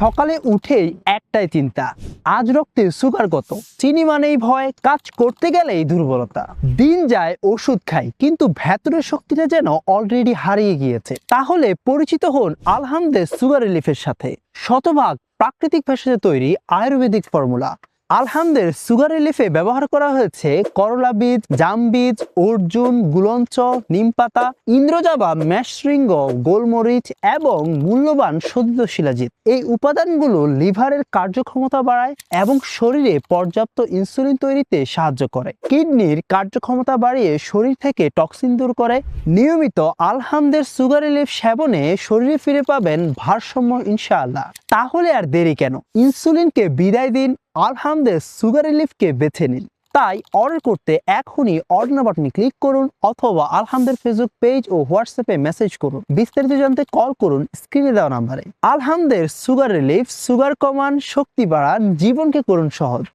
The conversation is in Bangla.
সকালে উঠেই একটাই চিন্তা, আজ রক্তে সুগার কত? চিনি মানেই ভয়, কাজ করতে গেলেই দুর্বলতা। দিন যায়, ওষুধ খাই, কিন্তু ভেতরের শক্তিটা যেন অলরেডি হারিয়ে গিয়েছে। তাহলে পরিচিত হন আলহামদের সুগার রিলিফের সাথে। শতভাগ প্রাকৃতিক ভেষজে তৈরি আয়ুর্বেদিক ফর্মুলা আলহামদের সুগার রিলিফে ব্যবহার করা হয়েছে করলা বীজ, জাম বীজ, অর্জুন গুলঞ্চ নিমপাতা ইন্দ্রজাবা ম্যাশৃঙ্গ, গোলমরিচ এবং মূল্যবান সদ্য শিলাজিৎ এই উপাদানগুলো লিভারের কার্যক্ষমতা বাড়ায় এবং শরীরে পর্যাপ্ত ইনসুলিন তৈরিতে সাহায্য করে। কিডনির কার্যক্ষমতা বাড়িয়ে শরীর থেকে টক্সিন দূর করে। নিয়মিত আলহামদের সুগার রিলিফ সেবনে শরীরে ফিরে পাবেন ভারসাম্য ইনশাআল্লাহ। তাহলে আর দেরি কেন? ইনসুলিনকে বিদায় দিন আলহামদের সুগার রিলিফকে বেছে নিন। তাই অর্ডার করতে এখনই অর্ডার বাটনে ক্লিক করুন অথবা আলহামদের ফেসবুক পেজ ও হোয়াটসঅ্যাপে মেসেজ করুন। বিস্তারিত জানতে কল করুন স্ক্রিনে দেওয়া নাম্বারে আলহামদের সুগার রিলিফ সুগার কমান, শক্তি বাড়ান, জীবনকে করুন সহজ।